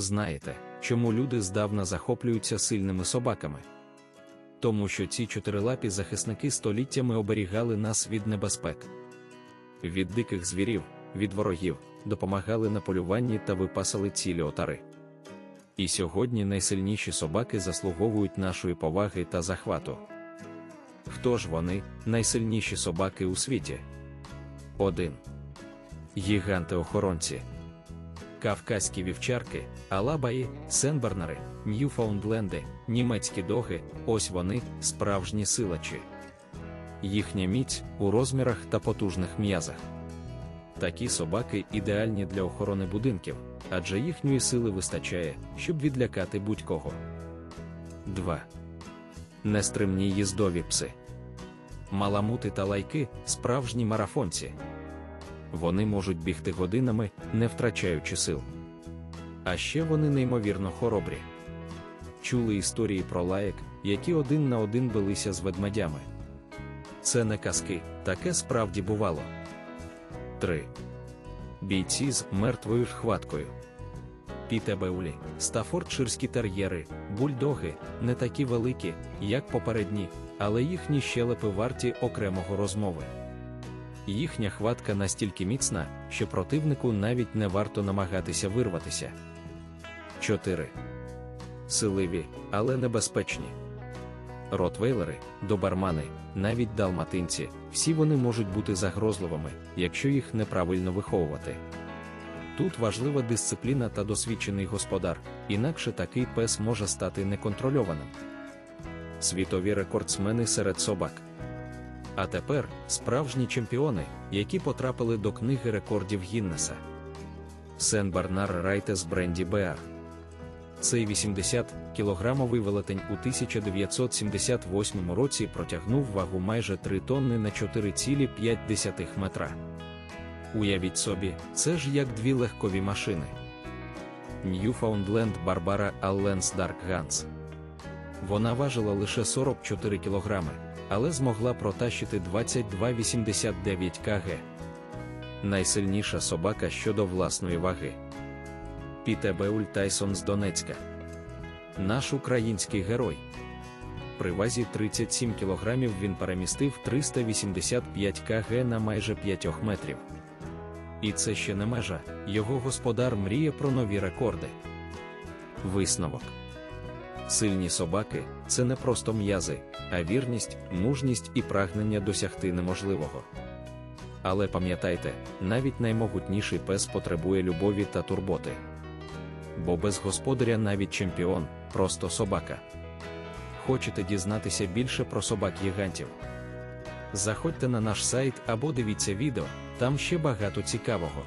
Знаєте, чому люди здавна захоплюються сильними собаками? Тому що ці чотирилапі захисники століттями оберігали нас від небезпек, від диких звірів, від ворогів, допомагали на полюванні та випасали цілі отари. І сьогодні найсильніші собаки заслуговують нашої поваги та захвату. Хто ж вони, найсильніші собаки у світі? 1. Гіганти-охоронці. Кавказькі вівчарки, Алабаї, Сенбернери, Ньюфаундленди, німецькі доги ось вони, справжні силачі. Їхня міць у розмірах та потужних м'язах. Такі собаки ідеальні для охорони будинків, адже їхньої сили вистачає, щоб відлякати будь-кого. 2. Нестримні їздові пси. Маламути та лайки справжні марафонці. Вони можуть бігти годинами, не втрачаючи сил. А ще вони неймовірно хоробрі. Чули історії про лаєк, які один на один билися з ведмедями. Це не казки, таке справді бувало. 3. Бійці з мертвою хваткою. Пітебеулі, стафордширські тер'єри, бульдоги не такі великі, як попередні, але їхні щелепи варті окремого розмови. Їхня хватка настільки міцна, що противнику навіть не варто намагатися вирватися. 4. Силиві, але небезпечні. Ротвейлери, добармани, навіть далматинці, всі вони можуть бути загрозливими, якщо їх неправильно виховувати. Тут важлива дисципліна та досвідчений господар, інакше такий пес може стати неконтрольованим. Світові рекордсмени серед собак. А тепер справжні чемпіони, які потрапили до книги рекордів Гіннеса. Сен Барнар Райтес Бренді Беар. Цей 80-кілограмовий велетень у 1978 році протягнув вагу майже 3 тонни на 4,5 метра. Уявіть собі, це ж як дві легкові машини. Ньюфаундленд Барбара Алленс Дарк Ганс. Вона важила лише 44 кілограми, але змогла протащити 22,89 кг. Найсильніша собака щодо власної ваги. Пітебеуль Тайсон з Донецька. Наш український герой. При вазі 37 кілограмів він перемістив 385 кг на майже 5 метрів. І це ще не межа, його господар мріє про нові рекорди. Висновок. Сильні собаки це не просто м'язи, а вірність, мужність і прагнення досягти неможливого. Але пам'ятайте, навіть наймогутніший пес потребує любові та турботи. Бо без господаря навіть чемпіон просто собака. Хочете дізнатися більше про собак-гігантів? Заходьте на наш сайт або дивіться відео, там ще багато цікавого.